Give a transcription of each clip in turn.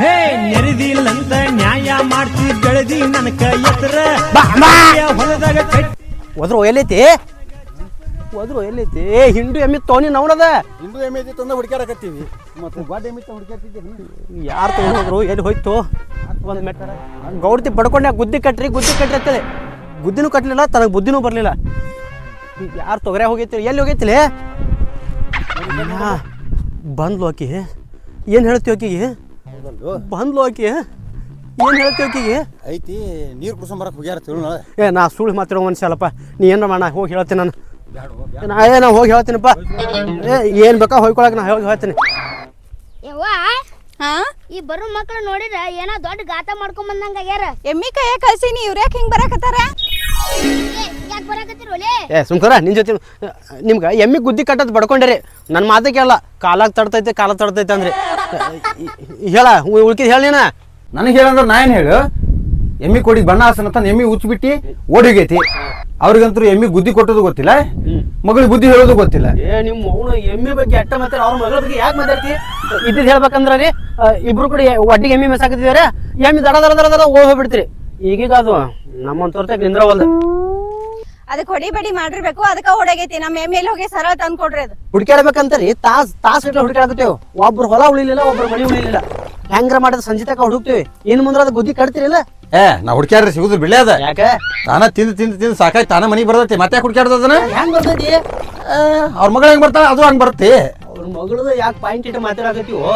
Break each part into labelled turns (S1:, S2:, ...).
S1: ಹೇ ನೆರೆದಿಲ್ಲಂತ ನ್ಯಾಯ ಮಾಡ್ತಿ ಬೆಳೆದಿ ನನ್ನ ಕೈ ಎತ್ತರ.
S2: ಬಾ, ಬಾ.
S1: ಹೊಲದಾಗ ಕಟ್ಟಿ
S2: ಹೋದ್ರು ಎಲ್ಲೈತಿ? ಹೋದ್ರು ಎಲ್ಲೈತಿ? ಏ ಹಿಂಡು ಎಮ್ಮಿ ತೋನಿ ನವನದ
S3: ಹಿಂಡು ಎಮ್ಮೆ ಐತಿ ತಂದ ಹುಡುಕ್ಯಾಡಕತ್ತೀವಿ ಮತ್ತೆ ಗಾಡಿ ಎಮ್ಮೆ ಹುಡುಕ್ಯಾಡ್ತಿದ್ದೀವಿ
S2: ಯಾರು ತಗೊಂಡ್ರು ಹೋದ್ರು? ಎಲ್ಲಿ ಹೋಯ್ತು? ಒಂದು ಮೆಟ್ಟ. ಗೌಡ್ತಿ ಪಡ್ಕೊಂಡೆ ಗುದ್ದಿ ಕಟ್ರಿ ಗುದ್ದಿ ಕಟ್ರಿ ಅಂತೇಳಿ. ಗುದ್ದಿನೂ ಕಟ್ಟಲಿಲ್ಲ ತನಗೆ ಬುದ್ಧಿನೂ ಬರಲಿಲ್ಲ. ಯಾರು ತೊಗರೆ ಹೋಗೈತಿ? ಎಲ್ಲಿ ಹೋಗೈತಿಲಿ? ಬಂದ್ಲು ಆಕಿ. ಏನು ಹೇಳ್ತೀವಿ ಆಕಿಗೆ? ಬಂದ್ಲು ಆಕಿ. ಏನು ಹೇಳ್ತೀವಿ ಆಕಿಗೆ?
S3: ಐತಿ ನೀರು ಕುಡ್ಸಂಬರಕ್ಕೆ ಹೋಗ್ಯಾರ ತಿಳು
S2: ಏ ನಾ ಸುಳ್ಳು ಮಾತಾಡೋ ಮನುಷ್ಯಲ್ಲಪ್ಪ ನೀ ಏನು ಮಾಡ ಹೋಗಿ ಹೇಳ್ತೀನಿ ನಾನು. ನಾ ಏ ನಾ ಹೋಗಿ ಹೇಳ್ತೀನಪ್ಪ. ಏ ಏನು ಬೇಕಾ ಹೋಗ್ಕೊಳಕ್ಕೆ ನಾ ಹೋಗಿ ಹೇಳ್ತೀನಿ.
S4: ಯವ್ವ
S5: ಹಾ?
S4: ಈ ಬರೋ ಮಕ್ಳು ನೋಡಿದ್ರ ಏನೋ ದೊಡ್ಡ ಗಾತ ಮಾಡ್ಕೊಂಡ್ ಬಂದಂಗ ಆಗ್ಯಾರ.
S5: ಎಮ್ಮಿ ಕೈಯ ಕಳ್ಸೀನಿ ಇವ್ರ ಯಾಕೆ ಹಿಂಗ್ ಬರಾಕತ್ತಾರ?
S2: ಏ ಸುಮ್ಕರ ನಿನ್ ಜೊತೆ ನಿಮ್ಗೆ ಎಮ್ಮಿ ಗುದ್ದಿ ಕಟ್ಟದ್ ಬಡ್ಕೊಂಡಿರಿ. ನನ್ನ ಮಾತೇ ಕೇಳಲ್ಲ. ಕಾಲಾಗ ತಡ್ತೈತೆ ಕಾಲ ತಡ್ತೈತೆ ಅಂದ್ರೆ. ಹೇಳ ಉಳ್ಕಿದ್ ಹೇಳ ನೀನ.
S3: ನನಗೆ ಹೇಳಂದ್ರ ನಾ ಏನ್ ಹೇಳು? ಎಮ್ಮಿ ಕೊಡಿ ಬಣ್ಣ ಹಾಸನ ಎಮ್ಮಿ ಉಚ್ಚಿಬಿಟ್ಟು ಓಡಿಗೈತಿ. ಅವ್ರಿಗಂತೂ ಎಮ್ಮಿ ಗುದ್ದಿ ಕೊಟ್ಟೋದು ಗೊತ್ತಿಲ್ಲ. ಮಗಳಿಗೆ ಬುದ್ಧಿ ಹೇಳೋದು ಗೊತ್ತಿಲ್ಲ.
S2: ಏ ನಿಮ್ಮ ಅವನು ಎಮ್ಮಿ ಬಗ್ಗೆ ಅಟ್ಟ ಮಾತಾಡ ಅವ್ರ ಮಗಳ ಬಗ್ಗೆ ಯಾಕೆ ಮಾತಾಡ್ತಿ? ಇದ್ದಿದ್ದು ಹೇಳ್ಬೇಕಂದ್ರ ರೀ ಇಬ್ರು ಕೂಡ ಒಟ್ಟಿಗೆ ಎಮ್ಮಿ ಮೆಸಾಕತ್ತಿದಾರೆ ಎಮ್ಮಿ ದಡ ದಡ ದಡ ದಡ ಓಡ್ ಹೋಗ್ಬಿಡ್ತೀರಿ. ಈಗೀಗ ಅದು ನಮ್ಮಂತವ್ರತೆ ನಿಂದ್ರವಲ್ದ.
S5: ಅದಕ್ಕೆ ಹೊಡಿಬೇಡಿ ಮಾಡಿರ್ಬೇಕು ಅದಕ್ಕ ಹೊಡಗೈತಿ. ನಮ್ಮ ಎಮ್ಮೆ ಹೋಗಿ ಸರಳ ತಂದ್ ಕೊಡ್ರಿ ಅದು.
S2: ಹುಡುಕ್ಯಾಡ್ಬೇಕಂತರಿ ತಾಸ್ ತಾಸ್ ಇಟ್ಲ ಹುಡುಕಾಡ್ತೇವೆ ಒಬ್ರು ಹೊಲ ಉಳಿಲಿಲ್ಲ ಒಬ್ರು ಮನೆ ಉಳಿಲಿಲ್ಲ. ಹೆಂಗ್ರ ಮಾಡಿದ ಸಂಜೆ ತಕ ಹುಡುಕ್ತೇವೆ. ಇನ್ ಮುಂದ್ರ ಅದು ಗುದ್ದಿ ಕಟ್ತಿರಿಲ್ಲ.
S3: ಏ ನಾ ಹುಡ್ಕ್ಯಾಡ್ರಿ ಸಿಗುದ್ರ ಬಿಳೆ ಅದ.
S2: ಯಾಕೆ?
S3: ತಾನ ತಿಂದು ತಿಂದು ತಿಂದು ಸಾಕಾಯ್ ತಾನ ಮನೆಗೆ ಬರ್ತೈತಿ ಮತ್ತೆ ಹುಡ್ಕ್ಯಾಡ್ದದನ
S2: ಹೆಂಗ್ ಬರ್ತೈತಿ?
S3: ಅವ್ರ ಮಗಳ ಹೆಂಗ್ ಬರ್ತಾಳ? ಅದು ಹಂಗ್ ಬರ್ತಿ
S2: ಅವ್ರ ಮಗಳದು ಯಾಕೆ ಪಾಯಿಂಟ್ ಇಟ್ಟು ಮಾತಾಡಕತ್ತೀವೋ?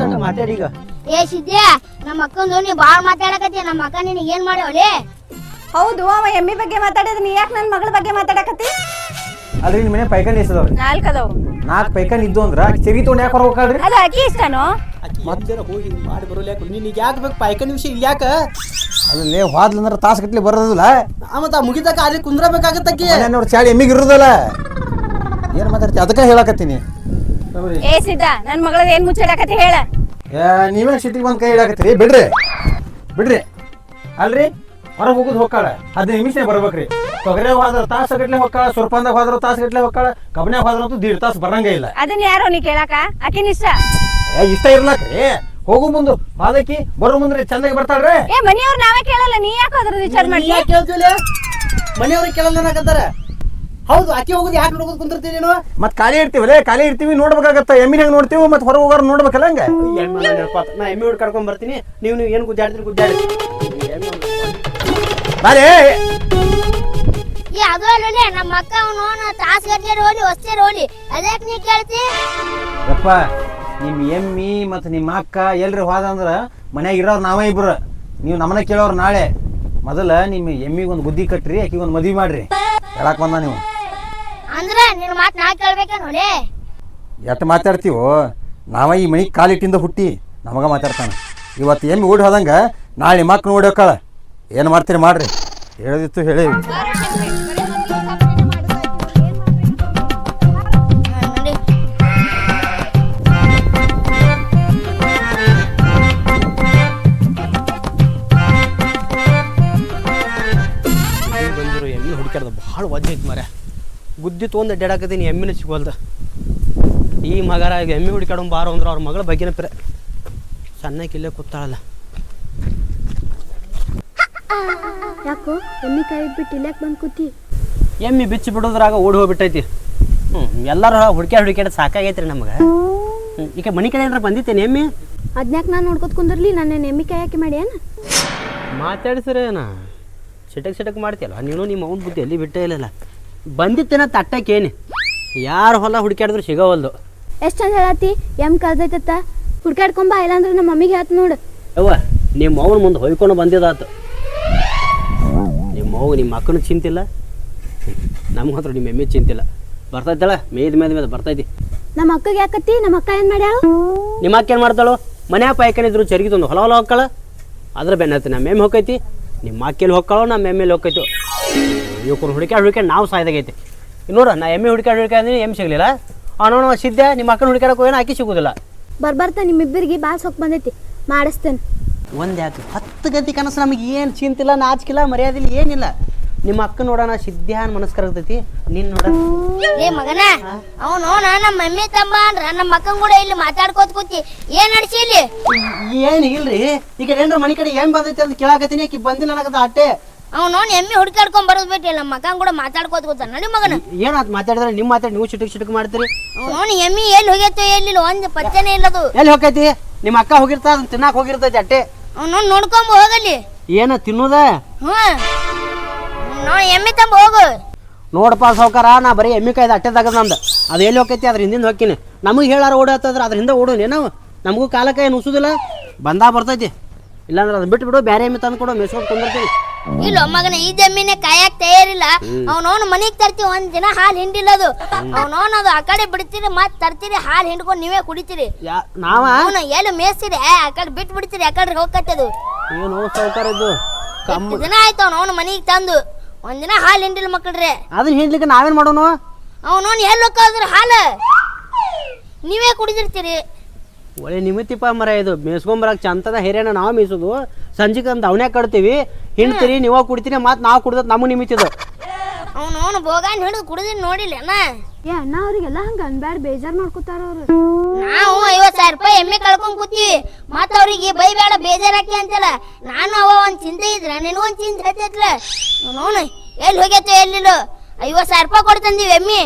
S2: ದಂಡ ಮಾತಾಡಿ ಈಗ.
S4: ಏ ಸಿದ್ದೆ ನಮ್ಮ ಅಕ್ಕಂದು ನೀ ಬಾಳ್ ಮಾತಾಡಕತ್ತಿ ನಮ್ಮ ಅಕ್ಕ ನಿನಗೆ ಏನ್ ಮಾಡ್ಯವಲೆ
S5: ಹೌದು ಅವ ಎಮ್ಮಿ ಬಗ್ಗೆ ಮಾತಾಡಿದ್ರೆ ನೀ ಯಾಕೆ ನನ್ನ ಮಗಳ ಬಗ್ಗೆ ಮಾತಾಡಕತ್ತಿ?
S3: ಅಲ್ರಿ ನಿಮ್ಮ ಮನೆ ಪೈಕನ್ ಎಸದವ್ರಿ.
S5: ನಾಲ್ಕು ಅದಾವ.
S3: ನಾಲ್ಕು ಪೈಕಾನಿ ಇದ್ದು ಅಂದ್ರ ಚೆವಿ ತೊಗೊಂಡು ಯಾಕೆ ಹೊರಬೇಕಾಳ್ರಿ
S5: ಅದು ಅಕ್ಕಿ ಇಷ್ಟನೋ?
S2: ಮತ್ತೆ ಹೋಗಿ ಮಾಡಿ ಬರೋಲ್ಲ ಯಾಕೆ? ನಿನಗೆ ಯಾಕೆ ಬೇಕು? ಪೈಕನ್ ವಿಷಯ ಇಲ್ಲಿ ಯಾಕ?
S3: ಹೋದ್ಲ ಅಂದ್ರೆ ತಾಸು ಗಟ್ಲೆ ಬರೋದಿಲ್ಲ.
S2: ಮತ್ತ ಮುಗಿತಕ ಅಲ್ಲಿ ಕುಂದ್ರಬೇಕಾಗತ್ತಕ್ಕೆ
S3: ಮನೆಯವ್ರ ಚಾಳಿ ಎಮ್ಮಿಗೆ ಇರೋದಲ್ಲ. ಏನು ಮಾತಾಡ್ತಿ? ಅದಕ್ಕೆ ಹೇಳಕತ್ತೀನಿ.
S5: ಏ ಸಿದ್ಧ ನನ್ನ ಮಗಳದ ಏನು ಮುಚ್ಚಾಡಕತ್ತಿ ಹೇಳ.
S3: ನೀವೇ ಸಿಟಿಗೆ ಬಂದು ಕೈ ಇಡಾಕತ್ತೀರಿ ಬಿಡ್ರಿ. ಬಿಡ್ರಿ. ಅಲ್ರಿ? ಹೊರಗೆ ಹೋಗುದು ಹೋಗ್ಕಾಳ ಹದಿನೈದು ನಿಮಿಷನೇ ಬರ್ಬೇಕ್ರಿ. ತೊಗರೆ ಹೋದ್ರೆ ತಾಸು ಗಟ್ಲೆ ಹೋಗ್ಕಾಳ ಸುರ್ಪಂದಾಗ ಹೋದ್ರೆ ತಾಸು ಗಟ್ಲೆ ಹೋಗ್ಕಾಳ ಕಬ್ನ್ಯಾಗ ಹೋದ್ರ ಅಂತೂ ದೀಡ್ ತಾಸು ಬರಂಗೇ ಇಲ್ಲ.
S5: ಅದನ್ನ ಯಾರೋ ನೀ ಕೇಳಾಕ? ಆಕಿನ ಇಷ್ಟ?
S3: ಏ, ಇಷ್ಟ ಇರ್ಲಾಕ್ರಿ ಹೋಗು ಮುಂದು ಹಾದಕಿ ಬರೋ ಮುಂದ್ರಿ. ಚಂದಾಗಿ ಬರ್ತಾಳ್ರಿ.
S5: ಏ ಮನಿಯವ್ರು ನಾವೇ ಕೇಳಲ್ಲ ನೀ ಯಾಕೆ ಅದ್ರ ವಿಚಾರ ಮಾಡಿ
S2: ಕೇಳ್ತಿಲ್ಲ ಮನೆಯವ್ರಿಗೆ ಕೇಳಲ್ಲ ಅನ್ನಕತ್ತಾರ. ಹೌದು ಅಕ್ಕಿ ಹೋಗೋದು ಯಾಕೆ ನೋಡೋದು ಕುಂತಿರ್ತೀನಿ ನೀನು?
S3: ಮತ್ ಖಾಲಿ ಇರ್ತೀವಲ್ಲ ಖಾಲಿ ಇರ್ತೀವಿ ನೋಡ್ಬೇಕಾಗತ್ತ. ಎಮ್ಮಿನ ಹೆಂಗ್ ನೋಡ್ತೀವಿ ಮತ್ತೆ ಹೊರಗೆ ಹೋಗೋರು ನೋಡ್ಬೇಕಲ್ಲ ಹಂಗ?
S2: ಎಮ್ಮೆ ನೆನಪಾತ. ನಾ ಎಮ್ಮೆ ಹುಡ್ ಕರ್ಕೊಂಡ್ ಬರ್ತೀನಿ. ನೀವು ನೀವು ಏನು ಗುದ್ದಾಡ್ತೀರಿ ಗುದ್ದಾಡಿ.
S3: ಬಾರೇ
S4: ಏ ಅದು ಅಲ್ಲೇ ನಮ್ಮ ಅಕ್ಕ ಅವನು ತಾಸ್ ಅದಕ್ಕೆ ನೀ ಕೇಳ್ತಿ?
S3: ಯಪ್ಪ ನಿಮ್ ಎಮ್ಮಿ ಮತ್ ನಿಮ್ಮ ಅಕ್ಕ ಎಲ್ರಿ ಹೋದ ಅಂದ್ರ ಮನ್ಯಾಗ ಇರೋರು ನಾವೇ ಇಬ್ರು. ನೀವು ನಮ್ಮನೆ ಕೇಳೋರು ನಾಳೆ. ಮೊದಲ ನಿಮ್ಮ ಎಮ್ಮಿಗೊಂದು ಬುದ್ಧಿ ಕಟ್ರಿ ಆಕಿಗೆ ಒಂದು ಮದ್ವಿ ಮಾಡ್ರಿ. ಹೇಳಕ್ ಬಂದ ನೀವು.
S4: ಅಂದ್ರ ನಿನ್ನ ಮಾತು ನಾ ಕೇಳ್ಬೇಕೇನೋಲೆ
S3: ಎಟ್ ಮಾತಾಡ್ತೀವೋ? ನಾವ ಈ ಮನಿಗೆ ಕಾಲಿಟ್ಟಿಂದ ಹುಟ್ಟಿ ನಮಗ ಮಾತಾಡ್ತಾನೆ. ಇವತ್ತು ಎಮ್ಮಿ ಓಡಿ ಹೋದಂಗ ನಾಳೆ ಮಕ್ಕಳು ಓಡಿ ಏನು ಮಾಡ್ತೀರಿ ಮಾಡ್ರಿ. ಹೇಳದಿತ್ತು ಹೇಳಿ.
S2: ಗುದ್ದಿ ತೊಗೊಂಡು ಅಡ್ಡಾಡಕತ್ತೀನಿ ಎಮ್ಮಿನ ಸಿಗೋಲ್ದ? ಈ ಮಗರ ಎಮ್ಮಿ ಎಮ್ಮೆ ಹುಡುಕ್ಯಾಡೋ ಬಾರೋ ಅಂದ್ರೆ ಅವ್ರ ಮಗಳ ಬಗ್ಗೆನ ಪ್ರ. ಸಣ್ಣಕ್ಕೆ ಇಲ್ಲೇ ಕೂತಾಳಲ್ಲ.
S6: ಯಾಕೋ ಎಮ್ಮಿ ಕೈ ಬಿಟ್ಟು ಇಲ್ಯಾಕ್ ಬಂದು ಕೂತಿ?
S2: ಎಮ್ಮಿ ಬಿಚ್ಚಿ ಬಿಡೋದ್ರಾಗ ಓಡಿ ಹೋಗ್ಬಿಟ್ಟೈತಿ. ಹ್ಞೂ ಎಲ್ಲರೂ ಹುಡುಕ್ಯಾಡ ಹುಡ್ಕ್ಯಾಡ ಸಾಕಾಗೈತ್ರಿ ನಮಗೆ. ಈಗ ಮನೆ ಕಡೆ ಏನಾರ ಬಂದಿತ್ತೇನೆ ಎಮ್ಮಿ?
S6: ಅದ್ನ್ಯಾಕ್ ನಾನ್ ನೋಡ್ಕೊತ ಕುಂದಿರ್ಲಿ ನನ್ನ ಎಮ್ಮಿ ಕೈ ಯಾಕೆ ಮಾಡಿ ಏನ
S2: ಮಾತಾಡಿಸ್ರೇನ? ಸಿಟಕ್ ಸಿಟಕ್ ಮಾಡ್ತಿಯಲ್ಲ ನೀನು ನಿಮ್ಮ ಅವ್ನ ಬುದ್ಧಿ ಎಲ್ಲಿ ಬಿಟ್ಟೇ ಇಲ್ಲಲ್ಲ. ಬಂದಿತ್ತೇನ ತಟ್ಟಕ್ಕೇನಿ. ಯಾರು ಹೊಲ ಹುಡುಕ್ಯಾಡಿದ್ರು ಸಿಗೋವಲ್ದು.
S6: ಎಷ್ಟ್ ಚಂದ ಹೇಳತ್ತಿ? ಎಂ ಕಳ್ದೈತತ್ತ. ಹುಡ್ಕಾಡ್ಕೊಂಬ ಇಲ್ಲಾಂದ್ರೆ ನಮ್ಮ ಮಮ್ಮಿಗೆ ಹೇಳ್ತ ನೋಡು.
S2: ಯವ್ವ ನಿಮ್ಮ ಅವ್ನ ಮುಂದೆ ಹೊಯ್ಕೊಂಡು ಬಂದಿದ್ದಾತು. ನಿಮ್ಮ ಅವ್ವ ನಿಮ್ಮ ಮಕ್ಕನ ಚಿಂತಿಲ್ಲ. ನಮ್ಗೆ ಹತ್ರ ನಿಮ್ಮ ಎಮ್ಮೆ ಚಿಂತಿಲ್ಲ. ಬರ್ತೈತಲ್ಲ ಮೇದ ಮೇದ ಮೇದ ಬರ್ತೈತಿ.
S6: ನಮ್ಮ ಅಕ್ಕಗೆ ಯಾಕತ್ತಿ? ನಮ್ಮ ಅಕ್ಕ ಏನ್ ಮಾಡ್ಯಾಳು?
S2: ನಿಮ್ಮ ಅಕ್ಕ ಏನು ಮಾಡ್ತಾಳು? ಮನ್ಯಾಗ ಪಾಯ್ಕನಿದ್ರು ಚರಿಗಿ ತಂದು ಹೊಲ ಹೊಲ ಹೊಕ್ಕಳ. ಅದ್ರ ಬೆನ್ನತ್ತಿ ನಮ್ಮ ಎಮ್ಮೆ ಹೋಕೈತಿ ನಿಮ್ಮ ಅಕ್ಕೆಲ್ಲಿ ಹೊಕ್ಕಳೋ ನಮ್ಮ ಎಮ್ಮೆಲಿ ಹೊಕ್ಕೈತು. ಇವಕ್ಕರು ಹುಡುಕ್ಯಾಡ್ ಹುಡುಕ್ಯಾಡ್ ನಾವು ಸಾಯ್ದಾಗೈತಿ. ನೋಡ ನಾ ಎಮ್ಮೆ ಹುಡುಕ್ಯಾಡ್ ಹುಡುಕ್ಯಾಡ್ ಅಂದ್ರೆ ಎಮ್ಮೆ ಸಿಗಲಿಲ್ಲ. ಅವನವನು ಸಿದ್ಧ ನಿಮ್ಮ ಅಕ್ಕನ ಹುಡುಕ್ಯಾಡಕ್ಕೆ ಹೋಗೋಣ ಆಕಿ ಸಿಗೋದಿಲ್ಲ.
S6: ಬರ್ಬರ್ತ ನಿಮ್ಮಿಬ್ಬರಿಗೆ ಬಾಳ್ ಸೊಕ್ ಬಂದೈತಿ. ಮಾಡಿಸ್ತೇನೆ.
S2: ಒಂದು ಯಾಕೆ ಹತ್ತು ಗತಿ ಕನಸು ನಮಗೆ ಏನು ಚಿಂತಿಲ್ಲ ನಾಚಿಕಿಲ್ಲ ಮರ್ಯಾದಿಲ್ಲ ಏನಿಲ್ಲ. ನಿಮ್ಮ ಅಕ್ಕ ನೋಡೋಣ ಸಿದ್ಧಾನ್ ಮನಸ್ಕರ ಆಗ್ತೈತಿ ನಿನ್ ನೋಡ.
S4: ಏ ಮಗನ ಅವನು ನಮ್ಮ ಮಮ್ಮಿ ತಮ್ಮ ಅಂದ್ರ ನಮ್ಮ ಅಕ್ಕನ ಕೂಡ ಇಲ್ಲಿ ಮಾತಾಡ್ಕೋತ ಕೂತಿ. ಏನ್ ನಡ್ಸಿ ಇಲ್ಲಿ?
S2: ಏನ್ ಇಲ್ರಿ? ಈಗ ಏನ್ರ ಮನಿ ಕಡೆ ಏನ್ ಬಂದೈತಿ ಅಂತ ಕೇಳಾಕತ್ತೀನಿ ಆಕಿ ಬಂದಿಲ್ಲ ಅನ್ನಕತ್ತ ಅಟ್ಟೆ.
S4: ಅವ್ನು ಎಮ್ಮಿ ಹುಡ್ಕಾಡ್ಕೊಂಡ್ ಬರೋದ್ ಬಿಟ್ಟು ನಮ್ಮ ಮಕ್ಕನ್ ಕೂಡ ಮಾತಾಡ್ಕೋತ ಗೊತ್ತ ನಡಿ ಮಗನ.
S2: ಏನಾತ್ ಮಾತಾಡಿದ್ರೆ ನಿಮ್ ಮಾತಾಡಿ ನೀವು ಚಿಟಕ್ ಚಿಟಕ್ ಮಾಡ್ತೀರಿ?
S4: ಅವ್ನು ಎಮ್ಮಿ ಎಲ್ಲಿ ಹೋಗೈತೋ ಎಲ್ಲಿಲ್ಲ ಒಂದ್ ಪಚ್ಚನೆ ಇಲ್ಲದು
S2: ಎಲ್ಲಿ ಹೋಗೈತಿ? ನಿಮ್ಮ ಅಕ್ಕ ಹೋಗಿರ್ತಾ ಅದನ್ನ ತಿನ್ನಾಕ ಹೋಗಿರ್ತೈತಿ ಅಟ್ಟೆ.
S4: ಅವ್ನು ನೋಡ್ಕೊಂಬ ಹೋಗಲ್ಲಿ.
S2: ಏನ ತಿನ್ನೋದ?
S4: ಹ್ಮ್. ನೋಡಿ ಎಮ್ಮಿ ತಂಬ ಹೋಗು.
S2: ನೋಡಪ್ಪ ಸೌಕಾರ ನಾ ಬರೀ ಎಮ್ಮಿ ಕಾಯ್ದು ಅಟ್ಟೆ ತಗದ್ ನಂದು. ಅದು ಎಲ್ಲಿ ಹೋಗೈತಿ? ಅದ್ರ ಹಿಂದಿನ ಹೋಗ್ತೀನಿ. ನಮಗೆ ಹೇಳಾರ ಓಡಾತಂದ್ರೆ ಅದ್ರ ಹಿಂದೆ ಓಡೋಣ ನಾವು ನಮಗೂ ಕಾಲಕ್ಕೆ ಏನು ಉಸುದಿಲ್ಲ ಬಂದಾ ಬರ್ತೈತಿ. ಇಲ್ಲಾಂದ್ರೆ ಅದನ್ನ ಬಿಟ್ಟು ಬಿಡು ಬೇರೆ ಎಮ್ಮಿ ತಂದು ಕೊಡು ಮೇಸ್ಕೊಂಡು ಕುಂದಿರ್ತೀನಿ.
S4: ಇಲ್ಲ ಮಗನ ಈ ಜಮೀನೆ ಕಾಯಕ್ ತಯಾರಿಲ್ಲ. ಅವನು ಮನಿಗ್ ತರ್ತೀವಿ ಒಂದ್ ದಿನ ಹಾಲು ಹಿಂಡಿಲ್ಲದು. ಅವನವನು ಅದು ಆ ಕಡೆ ಬಿಡ್ತೀರಿ ಮತ್ ತರ್ತೀರಿ ಹಾಲು ಹಿಂಡ್ಕೊಂಡು ನೀವೇ ಕುಡಿತೀರಿ.
S2: ಯಾ ನಾವ?
S4: ಅವನು ಎಲ್ಲಿ ಮೇಯ್ಸಿರಿ ಆ ಕಡೆ ಬಿಟ್ಟು ಬಿಡ್ತೀರಿ ಆ ಕಡೆ ಹೋಗತ್ತದು
S2: ಏನು ಸಾವ್ಕಾರ ಇದು.
S4: ಎಷ್ಟು ದಿನ ಆಯ್ತು ಅವನು ಮನಿಗ್ ತಂದು? ಒಂದಿನ ಹಾಲು ಹಿಂಡಿಲ್ಲ ಮಕ್ಕಳ್ರೆ
S2: ಅದನ್ನ ಹಿಂಡ್ಲಿಕ್ಕೆ ನಾವೇನ್ ಮಾಡೋನು?
S4: ಅವನು ಎಲ್ಲಿ ಹೋಗ್ಕೋದ್ರಿ ಹಾಲು? ನೀವೇ ಕುಡಿದಿರ್ತೀರಿ.
S2: ಒಳ್ಳೆ ನಿಮಿತಿಪ್ಪ ಮರ ಇದು. ಮೇಸ್ಕೊಂಬರಕ್ ಚಂತದ ಹಿರಿಯಣ್ಣ ನಾವು ಮೀಸೋದು. ಸಂಜೆಗೆ ಒಂದು ಅವನೇ ಕಡ್ತೀವಿ ಹಿಂಡ್ತೀರಿ ನೀವ ಕುಡಿತೀನಿ ಮತ್ತೆ ನಾವು ಕುಡ್ದತ್ ನಮಗ್ ನಿಮಿತಿದು
S4: ಅವನವನು ಬೋಗಾನ್ ಹಿಡಿದು ಕುಡಿದಿನ್ ನೋಡಿಲ್ಲ ಅಣ್ಣ.
S6: ಏ ಅಣ್ಣ ಅವ್ರಿಗೆಲ್ಲ ಹಂಗ ಅನ್ಬ್ಯಾಡ ಬೇಜಾರ್ ಮಾಡ್ಕೊತಾರ ಅವ್ರು.
S4: ನಾವು ಐವತ್ ಸಾವಿರ ರೂಪಾಯಿ ಎಮ್ಮೆ ಕಳ್ಕೊಂಡ್ ಕೂತೀವಿ. ಮತ್ತ ಅವ್ರಿಗೆ ಬೈಬೇಡ ಬೇಜಾರಾಕಿ ಅಂತಲ್ಲ. ನಾನು ಅವ ಒಂದ್ ಚಿಂತೆ ಇದ್ರ ನಿನಗೊಂದ್ ಚಿಂತೆ ಹತ್ತೈತ್ಲ ನೋನು ಎಲ್ಲಿ ಹೋಗ್ಯತ್ತೋ ಎಲ್ಲಿಲ್ಲ ಐವತ್ ಸಾವಿರ ರೂಪಾಯಿ ಕೊಡ್ತಂದೀವಿ ಎಮ್ಮಿ.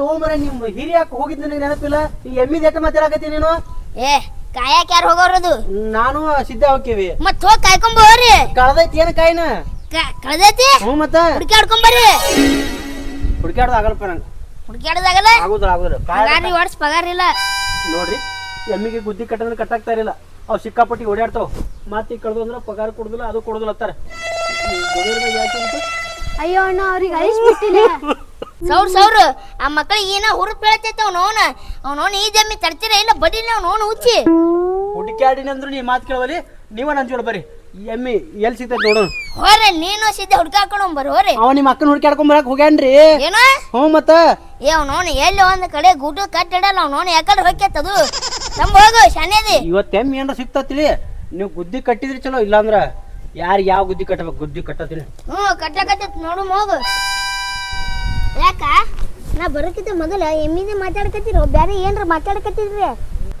S2: ನೋ ಮರ ನಿಮ್ಮ ಹಿರಿಯಾಕ ಹೋಗಿದ್ ನನಗೆ ನೆನಪಿಲ್ಲ? ಈ ಎಮ್ಮಿದ ಎಟ್ಟ ಮಾತಾಡಕತ್ತಿ ನೀನು?
S4: ಏ ಕಾಯಕ್ ಯಾರು ಹೋಗೋರದು?
S2: ನಾನು ಸಿದ್ಧ ಹೋಗ್ತೀವಿ
S4: ಮತ್ ಹೋಗ್ ಕಾಯ್ಕೊಂಡ್ ಹೋಗ್ರಿ
S2: ಕಳ್ದೈತಿ ಏನ್ ಕಾಯಿನ?
S4: ಕಳ್ದೈತಿ?
S2: ಹ್ಞೂ ಮತ್ತ.
S4: ಹುಡುಕಾಡ್ಕೊಂಡ್ ಬರ್ರಿ.
S2: ಹುಡುಕ್ಯಾಡ್ದು ಆಗಲ್ಪ ನಂಗೆ.
S4: ಹುಡುಕಾಡ್ದಾಗಲ್ಲ
S2: ಆಗುದ್ರ ಆಗುದ್ರ
S4: ಪಗಾರಿ ವರ್ಷ ಪಗಾರ ಇಲ್ಲ.
S2: ನೋಡ್ರಿ ಎಮ್ಮಿಗೆ ಗುದ್ದಿ ಕಟ್ಟಂದ್ರೆ ಕಟ್ಟಾಗ್ತಾ ಇರಲಿಲ್ಲ. ಅವು ಸಿಕ್ಕಾಪಟ್ಟಿ ಓಡಾಡ್ತಾವ ಮತ್ತೆ ಕಡ್ದು ಅಂದ್ರೆ ಪಗಾರ ಕೊಡುದಿಲ್ಲ ಅದು ಕೊಡುದಿಲ್ಲ ಅಂತಾರ. ಯಾಕೆ ಅಂತ?
S6: ಅಯ್ಯೋ ಅಣ್ಣ ಅವ್ರಿಗೆ ಐಸ್ ಬಿಟ್ಟಿಲ್ಲ.
S4: ಸೌರ್ ಸೌರ್ ಆ ಮಕ್ಕಳಿಗೆ ಏನ ಹುರುಪ್ ಬೀಳತೈತೆ ಅವನೋನ ಅವನೋನ ಈ ಜಮ್ಮಿ ತರ್ತೀರ ಇಲ್ಲ ಬಡಿಲ್ಲ ಅವ್ನವನು ಹುಚ್ಚಿ.
S2: ಹುಡುಕಾಡಿ ಅಂದ್ರು ನೀ ಮಾತು ಕೇಳವಲ್ಲಿ ನೀವ ನನ್ ಜೋಡ ಬರ್ರಿ. ಎಮ್ಮಿ ಎಲ್ಲಿ ಸಿಗ್ತೈತೆ ನೋಡು.
S4: ಹೋರೆ ನೀನು ಸಿದ್ಧ ಹುಡ್ಕಾಡ್ಕೊಂಡು ಬರ್ ಹೋರಿ
S2: ಅವ ನಿಮ್ಮ ಅಕ್ಕನ ಹುಡ್ಕ್ಯಾಡ್ಕೊಂಡ್ ಬರಕ್ ಹೋಗ್ಯಾನ್ರಿ.
S4: ಏನೋ?
S2: ಹ್ಞೂ ಮತ್ತ.
S4: ಏ ಅವ್ನವನು ಎಲ್ಲಿ ಒಂದ್ ಕಡೆ ಗೂಟು ಕಟ್ಟಿಡಲ್ಲ ಅವ್ನವನು ಯಾಕಡೆ ಹೊಕ್ಕೈತದು ತಮ್ಮ ಹೋಗು ಶಾನೇದಿ
S2: ಇವತ್ತು ಎಮ್ಮಿ ಏನಾರ ಸಿಗ್ತತಿಲಿ? ನೀವು ಗುದ್ದಿ ಕಟ್ಟಿದ್ರಿ ಚಲೋ ಇಲ್ಲಾಂದ್ರ ಯಾರು ಯಾವ ಗುದ್ದಿ ಕಟ್ಟಬೇಕು ಗುದ್ದಿ ಕಟ್ಟತೀನಿ
S4: ಹ್ಞೂ ಕಟ್ಟಕತ್ತೈತಿ ನೋಡು ಹೋಗು ಯಾಕ? ನಾ ಬರೋಕ್ಕಿಂತ ಮೊದಲ ಎಮ್ಮಿಂದ ಮಾತಾಡ್ಕತ್ತಿರೋ ಬೇರೆ ಏನ್ರ ಮಾತಾಡ್ಕತ್ತಿದ್ರಿ?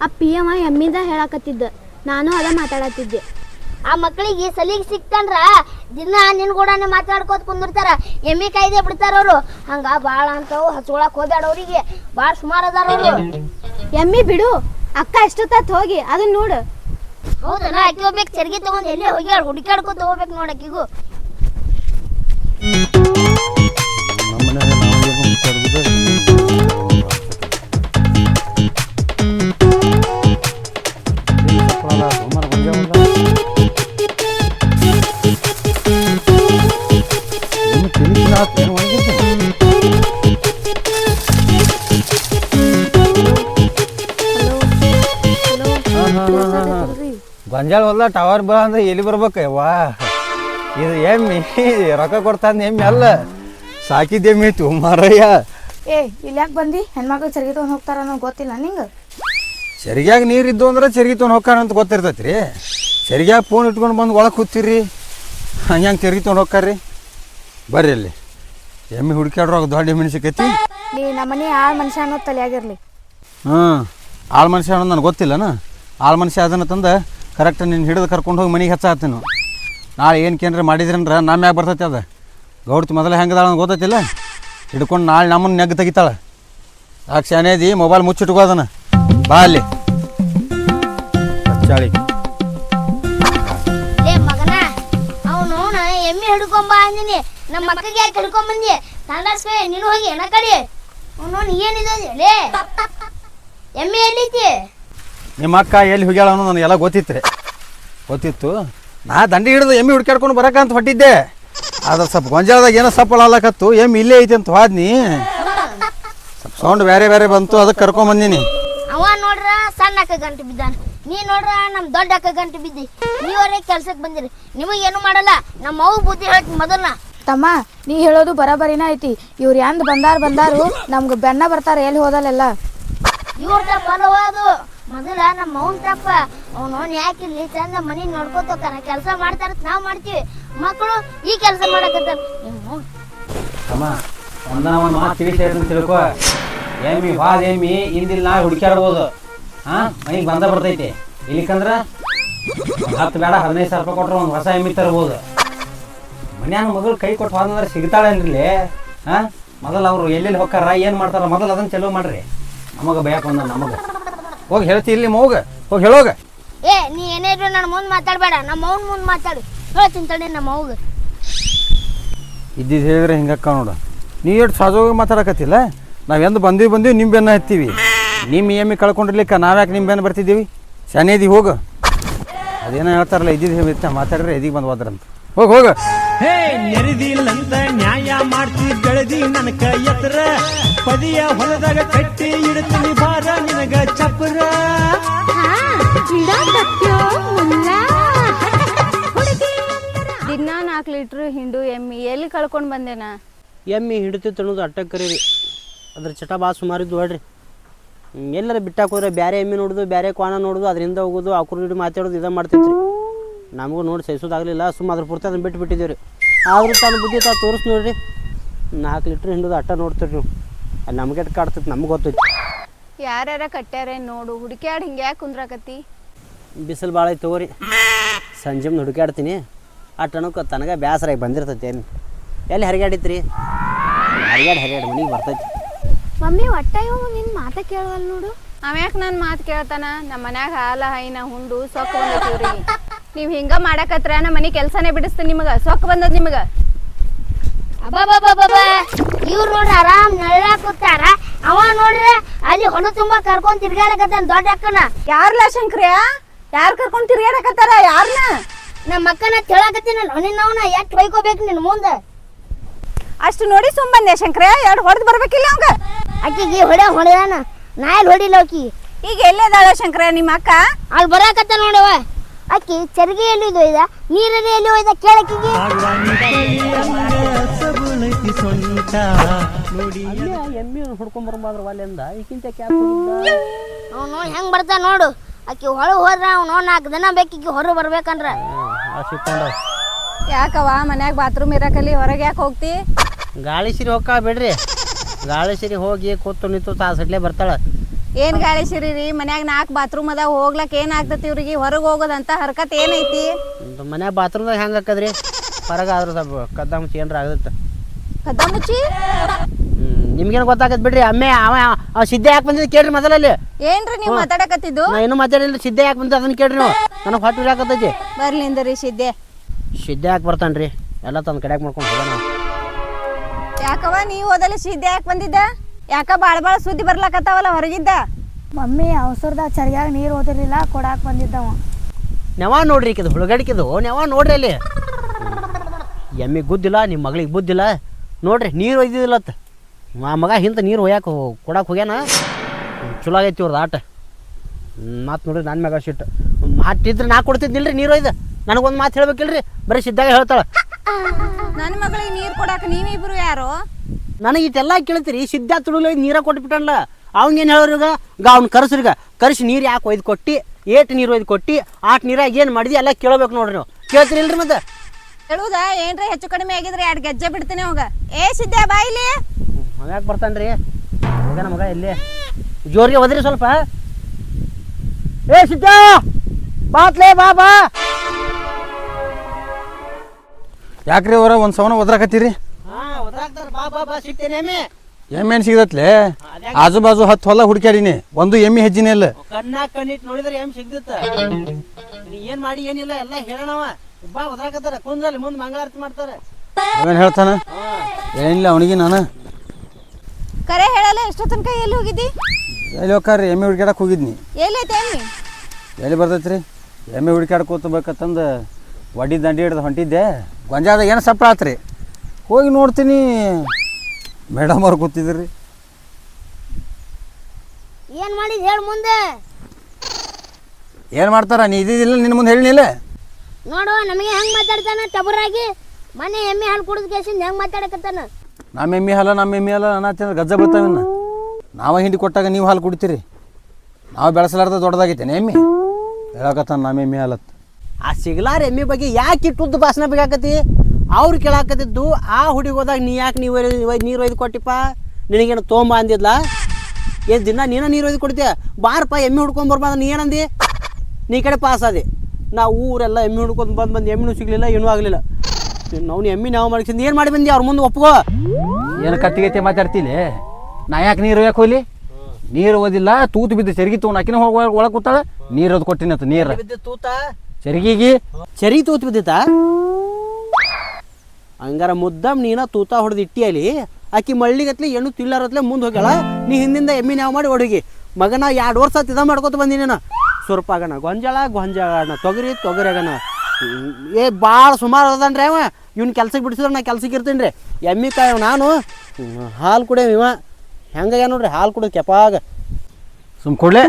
S6: ಆ ಪಿ ಎಂ ಎಮ್ಮಿಂದ ಹೇಳಕತ್ತಿದ್ದ. ನಾನು ಅದ ಮಾತಾಡತ್ತಿದ್ದೆ.
S4: ಆ ಮಕ್ಕಳಿಗೆ ಸಲಿಗೆ ಸಿಕ್ತಂದ್ರ ದಿನ ನಿನ್ ಕೂಡನೆ ಮಾತಾಡ್ಕೋತ ಕುಂದಿರ್ತಾರ ಎಮ್ಮಿ ಕಾಯ್ದೆ ಬಿಡ್ತಾರ ಅವರು. ಹಂಗ ಬಾಳ ಅಂತವು ಹಚ್ಕೊಳಕ್ ಹೋದಾಡ ಅವ್ರಿಗೆ. ಬಾಳ ಸುಮಾರು ಅದಾರ ಅವರು.
S6: ಎಮ್ಮಿ ಬಿಡು ಅಕ್ಕ ಎಷ್ಟೊತ್ತಾತ್ ಹೋಗಿ ಅದನ್ನ ನೋಡು.
S4: ಹೌದಲ್ಲ ಅಕ್ಕಿ ಹೋಗ್ಬೇಕು ಚರ್ಗಿ ತಗೊಂಡ್ ಎಲ್ಲೇ ಹುಡುಕಾಡ್ಕೋತ ಹೋಗ್ಬೇಕು ನೋಡ್ ಅಕ್ಕಿಗೂ
S3: ಗೊಂಜಾಳ ಹೊಲ್ದ ಟವರ್ ಬರ ಅಂದ್ರೆ ಎಲ್ಲಿ ಬರ್ಬೇಕು ವಾ ಇದು ಎಮ್ಮಿ ರೊಕ್ಕ ಕೊಡ್ತಾನ ಎಮ್ಮಿ ಅಲ್ಲ ಸಾಕಿದ ಎಮ್ಮಿ ಐತಿ ಮಾರಯ್ಯ.
S7: ಏ ಇಲ್ಲಿ ಯಾಕೆ ಬಂದಿ? ಹೆಣ್ಮಕ್ಳು ಚರ್ಗಿ ತೊಗೊಂಡು ಹೋಗ್ತಾರ ಅನ್ನೋ ಗೊತ್ತಿಲ್ಲ ನಿಂಗೆ?
S3: ಚರಿಗ್ಯಾಗ ನೀರು ಇದ್ದು ಅಂದ್ರೆ ಚರ್ಗಿ ತೊಗೊಂಡು ಹೋಗ್ತಾರ ಅಂತ ಗೊತ್ತಿರ್ತೈತಿ ರೀ ಚರಿಗ್ಯಾಗ ಫೋನ್ ಇಟ್ಕೊಂಡು ಬಂದು ಒಳಗೆ ಕೂತೀರಿ ಹಂಗೆ ಹಂಗೆ ಚರ್ಗಿ ತೊಗೊಂಡು ಹೋಗ್ತಾರ್ರಿ. ಬರ್ರಿ ಅಲ್ಲಿ ಎಮ್ಮಿ ಹುಡುಕ್ಯಾಡ್ರಾಗ ದೊಡ್ಡ ಎಮ್ಮಿ ಸಿಕ್ಕೈತಿ
S7: ನೀ ನಮ್ಮನೆ ಆಳ್ ಮನುಷ್ಯ ಅನ್ನೋದು ತಲೆಯಾಗಿರ್ಲಿ
S3: ಹ್ಞೂ. ಆಳು ಮನುಷ್ಯ ಅನ್ನೋದು ನನಗೆ ಗೊತ್ತಿಲ್ಲನ? ಆಳು ಮನುಷ್ಯ ಅದನ್ನು ತಂದು ಕರೆಕ್ಟ್ ನಿನ್ನ ಹಿಡಿದು ಕರ್ಕೊಂಡು ಹೋಗಿ ಮನೆಗೆ ಹಚ್ಚಾತೀನಿ ನಾಳೆ ಏನು ಕೇಂದ್ರ ಮಾಡಿದ್ರಂದ್ರೆ ನಮ್ಮ ಮ್ಯಾಗ ಬರ್ತೈತಿ ಅದು. ಗೌಡ್ತಿ ಮೊದಲೇ ಹೆಂಗದಾಳ ಅಂತ ಗೊತ್ತೈತಿಲ್ಲ? ಹಿಡ್ಕೊಂಡು ನಾಳೆ ನಮ್ಮನ್ನು ನೆಗ್ ತೆಗಿತಾಳೆ. ಯಾಕೆ ಶಾನೇದಿ ಮೊಬೈಲ್ ಮುಚ್ಚಿಟ್ಕೋ ಅದನ್ನು. ಬಾ ಅಲ್ಲಿ. ಚಾಳಿ
S4: ಲೇ ಮಗನ ಅವನು ಎಮ್ಮಿ ಹಿಡ್ಕೊಂಬ ಅಂದಿನಿ. ನಮ್ಮ ಮಕ್ಕಳಿಗೆ ಯಾಕೆ ಹಿಡ್ಕೊಂಬಂದಿ ತಂಡಸ್ಕೈ ನೀನು ಹೋಗಿ ಏನ ಕಡಿ. ಅವನು ಏನಿದೆ ಲೇ ಎಮ್ಮಿ ಎಲ್ಲೈತಿ
S3: ನಿಮ್ಮ ಅಕ್ಕ ಎಲ್ಲಿ ಹೋಗ್ಯಾಳ ಅನ್ನೋ ನನಗೆಲ್ಲ ಗೊತ್ತಿತ್ತು. ರೀ ಗೊತ್ತಿತ್ತು. ನಾ ದಂಡಿ ಹಿಡಿದು ಎಮ್ಮಿ ಹುಡ್ಕ್ಯಾಡ್ಕೊಂಡು ಬರಕ ಅಂತ ಹೊಟ್ಟಿದ್ದೆ ಆದ್ರೆ ಸ್ವಲ್ಪ ಗೊಂಜಾಳದಾಗ ಏನೋ ಸಪ್ಪಳ ಅಲ್ಲಕತ್ತು ಏಮ್ ಇಲ್ಲೇ ಐತಿ ಅಂತ ಹೋದ್ನಿ. ಸ್ವಲ್ಪ ಸೌಂಡ್ ಬೇರೆ ಬೇರೆ ಬಂತು ಅದಕ್ಕೆ ಕರ್ಕೊಂಡ್ ಬಂದಿನಿ.
S4: ಅವ ನೋಡ್ರ ಸಣ್ಣ ಅಕ್ಕ ಗಂಟು ಬಿದ್ದಾನ. ನೀ ನೋಡ್ರ ನಮ್ ದೊಡ್ಡ ಅಕ್ಕ ಗಂಟು ಬಿದ್ದಿ. ನೀವರೇ ಕೆಲ್ಸಕ್ಕೆ ಬಂದಿರಿ. ನಿಮಗೇನು ಮಾಡಲ್ಲ ನಮ್ಮ ಅವು ಬುದ್ಧಿ ಹೇಳ್ತೀನಿ ಮೊದಲ
S7: ತಮ್ಮ ನೀ ಹೇಳೋದು ಬರಾಬರಿನ ಐತಿ. ಇವ್ರು ಎಂದ್ ಬಂದಾರ ಬಂದಾರು ನಮ್ಗ ಬೆನ್ನ ಬರ್ತಾರ ಎಲ್ಲಿ ಹೋದಲ್ಲೆಲ್ಲ?
S4: ಇವ್ರ ಫಲವಾದು ಅದು ಮೊದಲ ನಮ್ಮ ಅವ್ನ ತಪ್ಪ. ಅವನು ಯಾಕಿರ್ಲಿ ಚಂದ ಮನಿ ನೋಡ್ಕೋತೋಕನ ಕೆಲಸ ಮಾಡ್ತಾರ ನಾವ್ ಮಾಡ್ತೀವಿ. ಮಕ್ಕಳು ಈ ಕೆಲಸ ಮಾಡಕತ್ತಾರ.
S3: ಅಮ್ಮ, ಒಂದ ಒಂದು ಮಾತು ಅಂತ ತಿಳ್ಕೊ. ಎಮ್ಮಿ ಹಾದ ಎಮ್ಮಿ ಇಂದಿಲ್ಲ ನಾ ಹುಡುಕ್ಯಾಡ್ಬೋದು. ಹಾಂ ಮನೆಗೆ ಬಂದ ಬರ್ತೈತಿ. ಇಲ್ಲಿಕಂದ್ರ ಹತ್ತು ಬೇಡ, ಹದಿನೈದು ಸಾವಿರ ರೂಪಾಯಿ ಕೊಟ್ರೆ ಒಂದು ಹೊಸ ಎಮ್ಮಿ ತರ್ಬೋದು. ಮನ್ಯಾಗ ಮಗಳು ಕೈ ಕೊಟ್ಟು ಹೋದಂದ್ರೆ ಸಿಗ್ತಾಳೇನ್ರಿ ಹಾ? ಮೊದಲು ಅವರು ಎಲ್ಲೆಲ್ಲಿ ಹೋಗ್ತಾರ, ಏನು ಮಾಡ್ತಾರ, ಮೊದಲು ಅದನ್ನ ಚಲೋ ಮಾಡ್ರಿ. ನಮಗೆ ಭಯಕ್ಕೆ ಬಂದ ನಮಗೆ. ಹೋಗಿ ಹೇಳ್ತಿ ಇಲ್ಲಿ ಮೋಗ. ಹೋಗಿ ಹೇಳೋಗ
S4: ಏ ನೀ ಏನೇ ಇದ್ರು ನನ್ನ ಮುಂದೆ ಮಾತಾಡಬೇಡ. ನಮ್ಮ ಅವ್ನ ಮುಂದೆ ಮಾತಾಡು. ಹೇಳ್ತೀನಿ ತಡಿ ನಮ್ಮ ಅವ್ಗ.
S3: ಇದ್ದಿದ್ದು ಹೇಳಿದ್ರೆ ಹಿಂಗಕ್ಕ ನೋಡು. ನೀ ಎಷ್ಟು ಸಹಜವಾಗಿ ಮಾತಾಡಕತ್ತಿಲ್ಲ? ನಾವು ಎಂದು ಬಂದೀವಿ ಬಂದೀವಿ ಬೆನ್ನ ಹತ್ತೀವಿ. ನಿಮ್ಮ ಎಮ್ಮಿ ಕಳ್ಕೊಂಡಿರ್ಲಿಕ್ಕ ನಾವ್ಯಾಕೆ ಬೆನ್ನ ಬರ್ತಿದ್ದೀವಿ? ಶಾನೇದಿ ಹೋಗು. ಅದೇನೋ ಹೇಳ್ತಾರಲ್ಲ ಇದ್ದಿದ್ದು ಹೇಳ್ತಾ ಮಾತಾಡ್ರೆ ಎದಿಗೆ ಬಂದು ಹೋದ್ರಂತ. ಹೋಗಿ ಹೋಗ.
S1: ಹೇ ನೆರೆದಿಲ್ಲಂತ ನ್ಯಾಯ ಮಾಡ್ತಿ ಬೆಳೆದಿ ಕೈ ಎತ್ತರ. ಪದಿಯ ಹೊಲದಾಗ ಕಟ್ಟಿ ಇಡ್ತೀನಿ ಬಾರ ನಿನಗ ಚಪ್ರ
S5: ದಿನ ನಾಲ್ಕು ಲೀಟ್ರ್ ಹಿಂಡು ಎಮ್ಮಿ ಎಲ್ಲಿ ಕಳ್ಕೊಂಡ್ ಬಂದೇನ?
S2: ಎಮ್ಮಿ ಹಿಡಿತಿತ್ತು ಅನ್ನೋದು ಅಟ್ಟಕ್ಕರಿ ಕರೀರಿ ಅದ್ರ ಚಟ ಭಾಳ ಸುಮಾರಿದ್ದು ಹೇಳ್ರಿ. ಎಲ್ಲರ ಬಿಟ್ಟಾಕೋದ್ರೆ ಬೇರೆ ಎಮ್ಮಿ ನೋಡುದು ಬೇರೆ ಕ್ವಾನ ನೋಡುದು ಅದರಿಂದ ಹೋಗೋದು ಅವ್ರ ಜೋಡಿ ಮಾತಾಡೋದು ಇದ ಮಾಡ್ತೈತ್ರಿ. ನಮಗೂ ನೋಡಿ ಸಹಿಸೋದಾಗಲಿಲ್ಲ ಸುಮ್ಮ ಅದ್ರ ಪೂರ್ತಿ ಅದನ್ನು ಬಿಟ್ಟು ಬಿಟ್ಟಿದ್ದೀವಿ ರೀ. ಆದರೂ ತಾನು ಬುದ್ಧಿ ತಾ ತೋರಿಸಿ ನೋಡ್ರಿ. ನಾಲ್ಕು ಲೀಟ್ರ್ ಹಿಂಡೋದು ಅಟ್ಟ ನೋಡ್ತೀರಿ ನೀವು. ಅಲ್ಲಿ ನಮ್ಗೆ ಎಟ್ ಕಾಡ್ತೈತಿ ನಮ್ಗೆ ಗೊತ್ತೈತಿ.
S5: ಯಾರ್ಯಾರ ಕಟ್ಟ್ಯಾರ ನೋಡು ಹುಡುಕ್ಯಾಡ್ ಹಿಂಗೆ ಯಾಕೆ ಕುಂದ್ರಾಕತ್ತಿ?
S2: ಬಿಸಿಲು ಭಾಳ ಐತೆ ತಗೋರಿ. ಸಂಜೆ ಮುಂದೆ ಹುಡುಕ್ಯಾಡ್ತೀನಿ. ಆ ಟಣಕ್ಕೆ ತನಗ ಬೇಸರಾಗಿ ಬಂದಿರ್ತೈತಿ ಏನು? ಎಲ್ಲಿ ಹರಿಗಾಡಿತ್ರಿ? ಹರಿಗಾಡಿ ಹರಿಗಾಡಿ ಮನೆಗೆ ಬರ್ತೈತಿ.
S6: ಮಮ್ಮಿ ಒಟ್ಟ ನಿನ್ನ ನಿನ್ ಮಾತ ಕೇಳವಲ್ಲ ನೋಡು.
S5: ಅವ್ಯಾಕೆ ನನ್ನ ಮಾತು ಕೇಳ್ತಾನ? ನಮ್ಮ ಮನ್ಯಾಗ ಹಾಲ ಹೈನ ಹುಂಡು ಸೊಕ್ಕ ಬಂದೈತಿ ಇವ್ರಿಗೆ. ನೀವು ಹಿಂಗ ಮಾಡಕತ್ರ ನಮ್ಮ ಮನೆ ಕೆಲಸನೇ ಬಿಡಿಸ್ತೀನಿ ನಿಮಗ ಸೊಕ್ಕ ಬಂದದ ನಿಮಗ.
S4: ಅಬ್ಬಬ್ಬಬ್ಬಬ್ಬ ಇವ್ರು ನೋಡ್ರಿ ಆರಾಮ್ ನಳ್ಳ ಕೂತಾರ. ಅವ ನೋಡ್ರಿ ಅಲ್ಲಿ ಹೊಣ ತುಂಬಾ ಕರ್ಕೊಂಡ್ ತಿರ್ಗಾಡಕತ್ತಾನ ದೊಡ್ಡ ಅಕ್ಕನ.
S5: ಯಾರ್ಲ ಶಂಕ್ರಿಯ? ಯಾರ್ ಕರ್ಕೊಂಡ್ ತಿರ್ಗಾಡಕತ್ತಾರ ಯಾರ್ನ?
S4: ನಮ್ಮ ಅಕ್ಕನ ತಿಳಕತ್ತೀನಲ್ಲ ನಿನ್ನ ಅವನ ಎಷ್ಟ್ ಹೊಯ್ಕೋಬೇಕು ನಿನ್ ಮುಂದೆ?
S5: ಅಷ್ಟು ನೋಡಿ ಸುಮ್ಮನೆ ಬಂದೆ ಶಂಕ್ರಿಯ ಎರಡು ಹೊಡೆದು ಬರ್ಬೇಕಿಲ್ಲ ಅವಂಗ
S4: ಅಕ್ಕಿಗೆ ಹೊಡೆ ಹೊಡೆದಾನ. ನಾ ಎಲ್ಲಿ ಹೊಡಿಲ್ಲ ಆಕಿ
S5: ಈಗ ಎಲ್ಲೇದಾಳ ಶಂಕ್ರಿಯ ನಿಮ್ಮ ಅಕ್ಕ?
S4: ಅಲ್ಲಿ ಬರಾಕತ್ತ ನೋಡವ ಆಕಿ ಚರಿಗೆ ಎಲ್ಲಿ ಒಯ್ದ ನೀರಲ್ಲಿ ಎಲ್ಲಿ ಒಯ್ದ ಕೇಳಕ್ಕಿಗೆ
S2: ಎಮ್ಮಿ ವಾಲಿಂದ ಈಗಿಂತ ಕ್ಯಾಪ್
S4: ಅವ್ನು ಹೆಂಗ್ ಬರ್ತಾ ನೋಡು. ಅಕ್ಕಿ ಹೊಳ ಹೋದ್ರ ಅವನು ನಾಲ್ಕು ದಿನ ಬೇಕಿಗೆ ಹೊರ ಬರ್ಬೇಕಂದ್ರ.
S2: ಆ ಸಿಕ್ಕೊಂಡ
S5: ಯಾಕವ ಮನ್ಯಾಗ ಬಾತ್ರೂಮ್ ಇರಕಲ್ಲಿ ಹೊರಗೆ ಯಾಕೆ ಹೋಗ್ತಿ?
S2: ಗಾಳಿ ಸಿರಿ ಹೋಗ್ಕ ಬಿಡ್ರಿ. ಗಾಳಿ ಸಿರಿ ಹೋಗಿ ಕೂತು ನಿಂತು ತಾಸಡ್ಲೆ ಬರ್ತಾಳ.
S5: ಏನ್ ಗಾಳಿ ಸಿರಿರಿ ಮನ್ಯಾಗ ನಾಲ್ಕು ಬಾತ್ರೂಮ್ ಅದಾವ ಹೋಗ್ಲಕ್ ಏನ್ ಆಗ್ತತಿ ಇವ್ರಿಗೆ? ಹೊರಗೆ ಹೋಗೋದಂತ ಹರ್ಕತ್ ಏನೈತಿ?
S2: ಮನ್ಯಾಗ ಬಾತ್ರೂಮ್ದಾಗ ಹೆಂಗೆ ಹಾಕದ್ರಿ ಹೊರಗ ಆದ್ರ ಸ್ವಲ್ಪ ಕದ್ದ ಮುಚ್ಚಿ ಏನ್ರ ಆಗತ್ತೆ.
S5: ಕದ್ದ ಮುಚ್ಚಿ?
S2: ನಿಮ್ಗೇನು ಗೊತ್ತಾಗತ್ ಬಿಡ್ರಿ ಅಮ್ಮೆ ಅವ ಅವ ಸಿದ್ದೆ ಯಾಕೆ ಬಂದಿದ್ದು ಕೇಳ್ರಿ ಮೊದಲಲ್ಲಿ?
S5: ಏನ್ರಿ ನೀವು ಮಾತಾಡಕತ್ತಿದ್ದು?
S2: ನಾ ಇನ್ನೂ ಮಾತಾಡಿಲ್ಲ ಸಿದ್ದೆ ಯಾಕೆ ಬಂದ ಅದನ್ನ ಕೇಳ್ರಿ ನೀವು. ನನಗೆ ಹೊಟ್ಟೆ ಹಾಕತ್ತೈತಿ
S5: ಬರ್ಲಿಂದರಿ ಸಿದ್ದೆ
S2: ಸಿದ್ದೆ ಯಾಕೆ ಬರ್ತಾನ್ರಿ? ಎಲ್ಲ ತಂದು ಕಡೆಯಾಗ ಮಾಡ್ಕೊಂಡು ಹೋಗೋಣ.
S5: ಯಾಕವ ನೀವು ಹೋದಲ್ಲಿ ಸಿದ್ದೆ ಯಾಕೆ ಬಂದಿದ್ದ? ಯಾಕ ಬಾಳ ಬಾಳ ಸುದ್ದಿ ಬರ್ಲಾಕತ್ತಾವಲ್ಲ ಹೊರಗಿದ್ದ?
S7: ಮಮ್ಮಿ ಅವಸರದಾಗ ಸರಿಯಾಗಿ ನೀರು ಓದಿರ್ಲಿಲ್ಲ ಕೊಡಾಕ್ ಬಂದಿದ್ದವ.
S2: ನೆವಾ ನೋಡ್ರಿ ಈಕಿದು ಹುಳುಗಡಿಕಿದು. ನೆವಾ ನೋಡ್ರಿ ಅಲ್ಲಿ. ಎಮ್ಮಿ ಗುದ್ದಿಲ್ಲ ನಿಮ್ಮ ಮಗಳಿಗೆ ಬುದ್ದಿಲ್ಲ. ನೋಡ್ರಿ ನೀರು ಒಯ್ದಿಲ್ಲತ್ತ ಆ ಮಗ ಹಿಂತ ನೀರು ಒಯ್ಯಾಕ ಕೊಡಕ್ಕೆ ಹೋಗ್ಯಾನ. ಚಲೋ ಆಗೈತಿ ಇವ್ರದ್ದು ಆಟ. ಮಾತು ನೋಡ್ರಿ ನನ್ನ ಮಗ ಸಿಟ್ಟು ಮಾತಿದ್ರೆ ನಾ ಕೊಡ್ತಿದ್ದಿಲ್ರಿ ನೀರು ಒಯ್ದು. ನನಗೊಂದು ಮಾತು ಹೇಳ್ಬೇಕಿಲ್ರಿ? ಬರೀ ಸಿದ್ದಾಗ ಹೇಳ್ತಾಳೆ.
S5: ನನ್ನ ಮಗಳಿಗೆ ನೀರು ಕೊಡಾಕ ನೀವಿಬ್ರು ಯಾರು?
S2: ನನಗೆ ಇದೆಲ್ಲ ಕೇಳ್ತೀರಿ ಸಿದ್ಧ ತುಳುಗಳು ನೀರ ಕೊಟ್ಬಿಟ್ಟಲ್ಲ ಅವಂಗೇನು ಹೇಳೋರು ಈಗ? ಅವ್ನು ಕರ್ಸ್ರಿಗ ಕರ್ಸಿ ನೀರು ಯಾಕೆ ಒಯ್ದು ಕೊಟ್ಟು? ಏಟ್ ನೀರು ಒಯ್ದು ಕೊಟ್ಟು? ಆಟ್ ನೀರಾಗ ಏನು ಮಾಡಿದ್ವಿ ಎಲ್ಲ ಕೇಳಬೇಕು ನೋಡ್ರಿ ನೀವು. ಕೇಳ್ತೀರಿ ಇಲ್ರಿ ಮತ್ತೆ?
S5: ಹೇಳುದ ಏನ್ರಿ ಹೆಚ್ಚು ಕಡಿಮೆ ಆಗಿದ್ರೆ ಎರಡು ಗೆಜ್ಜೆ ಬಿಡ್ತೀನಿ ಅವಾಗ. ಏ ಸಿದ್ಧ ಬಾಯಿಲಿ
S2: ಯಾಕೆ ಬರ್ತಾನ್ರಿ ಈಗ ನಮಗ ಇಲ್ಲಿ. ಜೋರಿಗೆ ಹೋದ್ರಿ ಸ್ವಲ್ಪ. ಏ ಸಿದ್ಧ! ಬಾತ್ಲೇ ಬಾ ಬಾ!
S3: ಯಾಕ್ರಿ ಅವರ ಒಂದು ಸವನ ಒದ್ರಾಕತ್ತೀರಿ?
S2: ಬಾ ಬಾ ಬಾ ಸಿಗ್ತೇನೆ ಎಮ್ಮೆ.
S3: ಎಮ್ಮೆ ಸಿಗತ್ಲೆ ಆಜು ಬಾಜು ಹತ್ತು ಹೊಲ ಹುಡ್ಕ್ಯಾಡಿನಿ. ಒಂದು ಎಮ್ಮಿ ಹೆಜ್ಜಿನೇ ಇಲ್ಲ
S2: ಕಣ್ಣಾಗ ಕಣ್ಣಿಟ್ಟು ನೋಡಿದ್ರೆ ಎಂ ಸಿಗ್ದಿತ್ತ ನೀ ಏನ್ ಮಾಡಿ ಏನಿಲ್ಲ ಎಲ್ಲ ಹೇಳೋಣವ ಬಾ ಒದ್ರಾಕತ್ತಾರ. ಕುಂದ್ರಲ್ಲಿ ಮುಂದೆ ಮಂಗಳಾರತಿ ಮಾಡ್ತಾರೆ.
S3: ಅವೇನು ಹೇಳ್ತಾನ? ಏನಿಲ್ಲ ಅವನಿಗೆ ನಾನು.
S5: ಕರೆ ಹೇಳಲ್ಲ ಎಷ್ಟೋ ತನಕ ಎಲ್ಲಿ ಹೋಗಿದ್ದಿ?
S3: ಎಲ್ಲಿ ಹೋಗ್ತಾರ್ರಿ ಎಮ್ಮೆ ಹುಡ್ಕ್ಯಾಡಕ್ ಹೋಗಿದ್ನಿ.
S5: ಎಲ್ಲೈತೆ ಎಮ್ಮಿ?
S3: ಎಲ್ಲಿ ಬರ್ತೈತ್ರಿ? ಎಮ್ಮೆ ಹುಡುಕ್ಯಾಡ್ಕೋತಬೇಕಂತಂದು ವಡಿ ದಂಡಿ ಹಿಡ್ದು ಹೊಂಟಿದ್ದೆ. ಗೊಂಜಾದಾಗ ಏನು ಸಪ್ಪ ಆತ್ರಿ? ಹೋಗಿ ನೋಡ್ತೀನಿ. ಮೇಡಮ್ ಅವ್ರು ಕೂತಿದ್ರಿ.
S4: ಏನ್ ಮಾಡಿದ ಹೇಳ ಮುಂದೆ.
S3: ಏನು ಮಾಡ್ತಾರ? ನೀ ಇದ್ದಿದ್ದಿಲ್ಲ ನಿನ್ನ ಮುಂದೆ ಹೇಳಿನಿಲ್ಲ.
S4: ನೋಡು ನಮಗೆ ಹೆಂಗ್ ಮಾತಾಡ್ತಾನ? ಟಬರಾಗಿ ಮನೆ ಎಮ್ಮೆ ಹಾಲು ಕುಡಿದ ಕೇಸಿಂದ ಹೆಂಗ್ ಮಾತಾಡಕತ್ತಾನ?
S3: ನಮ್ಮ ಎಮ್ಮೆ ಹಾಲ ನಮ್ಮ ಎಮ್ಮೆ ಹಾಲ ಅನ್ನತ್ತಂದ್ರೆ ಗಜ್ಜ ಬೀಳ್ತಾವಿನ್ನ ನಾವ ಹಿಂಡಿ ಕೊಟ್ಟಾಗ ನೀವು ಹಾಲು ಕುಡಿತೀರಿ. ನಾವು ಬೆಳೆಸಲಾರ್ದ ದೊಡ್ಡದಾಗೈತೇನೆ ಎಮ್ಮೆ? ಹೇಳಕತ್ತಾನ ನಮ್ಮ ಎಮ್ಮೆ ಹಾಲತ್.
S2: ಆ ಸಿಗ್ಲಾರ ಎಮ್ಮೆ ಬಗ್ಗೆ ಯಾಕೆ ಇಟ್ಟುದ್ದು ಭಾಷಣ ಬೇಕಾಕತಿ ಅವ್ರು ಕೇಳಾಕತ್ತಿದ್ದು ಆ ಹುಡುಗಿ ಹೋದಾಗ ನೀ ಯಾಕೆ ನೀವು ನೀರು ಒಯ್ದು ಕೊಟ್ಟಿಪ್ಪ? ನಿನಗೇನು ತೊಗೊಂಬ ಅಂದಿದ್ಲ? ಏ ದಿನ ನೀನ ನೀರು ಒಯ್ದು ಕೊಡ್ತೀಯ? ಬಾರಪ್ಪ ಎಮ್ಮೆ ಹುಡ್ಕೊಂಡ್ ಬರ್ಬಾರ್ದು ನೀ ಏನಂದಿ? ನೀ ಕಡೆ ಪಾಸ್ ಆದಿ. ನಾ ಊರೆಲ್ಲ ಎಮ್ಮೆ ಹುಡ್ಕೊಂಡು ಬಂದು ಬಂದು ಎಮ್ಮೆನೂ ಸಿಗ್ಲಿಲ್ಲ ಏನೂ ಆಗಲಿಲ್ಲ. ನಾವು ಎಮ್ಮಿ ನಾವು ಮಾಡ್ಕೊಂಡು ಏನು ಮಾಡಿ ಬಂದಿ? ಅವ್ರ ಮುಂದೆ ಒಪ್ಕೋ.
S3: ಏನು ಕತ್ತಿಗತ್ತೆ ಮಾತಾಡ್ತೀನಿ ನಾ ಯಾಕೆ ನೀರು ಯಾಕೆ ಹೋಗ್ಲಿ? ನೀರು ಓದಿಲ್ಲ ತೂತು ಬಿದ್ದು ಸೆರಿಗೆ ತಗೊಂಡು ಆಕಿನ ಹೋಗಿ ಒಳಗೆ ಕೂತಾಳ. ನೀರು ಅದು ಕೊಟ್ಟಿನಂತ ನೀರು.
S2: ತೂತ
S3: ಚರ್ಗಿಗೆ
S2: ಸರಿ ತೂತು ಬಿದ್ದಿತ್ತ? ಹಂಗಾರ ಮುದ್ದಮ್ ನೀನ ತೂತ ಹೊಡೆದು ಇಟ್ಟಿಯಲ್ಲಿ ಆಕಿ ಮಳ್ಳಿಗತ್ಲೆ ಏನು ತಿಳ್ಳಾರತ್ಲೆ ಮುಂದೆ ಹೋಗ್ಯಾಳ, ನೀ ಹಿಂದಿಂದ ಎಮ್ಮಿ ನಾವು ಮಾಡಿ ಹೊಡಗಿ ಮಗನ ಎರಡು ವರ್ಷ ತಿದ ಮಾಡ್ಕೊತ ಬಂದಿ ನೀನು. ಸುರ್ಪಾಗಣ ಗೊಂಜಾಳ ಗೊಂಜಾಳ ತೊಗರಿ ತೊಗರಿಗಣ ಏ ಭಾಳ ಸುಮಾರು ಅದನ್ರಿ ಅವ, ಇವ್ನ ಕೆಲ್ಸಕ್ಕೆ ಬಿಡಿಸಿದ್ರೆ ನಾ ಕೆಲ್ಸಕ್ಕೆ ಇರ್ತೀನಿ ರೀ. ಎಮ್ಮಿ ಕಾಯವ ನಾನು, ಹಾಲು ಕುಡಿಯವ ಇವ. ಹೆಂಗಾಗ್ಯ ನೋಡ್ರಿ, ಹಾಲು ಕುಡಿದು ಕೆಪಾಗ
S3: ಸುಮ್ ಕೊಡ್ಲೆ,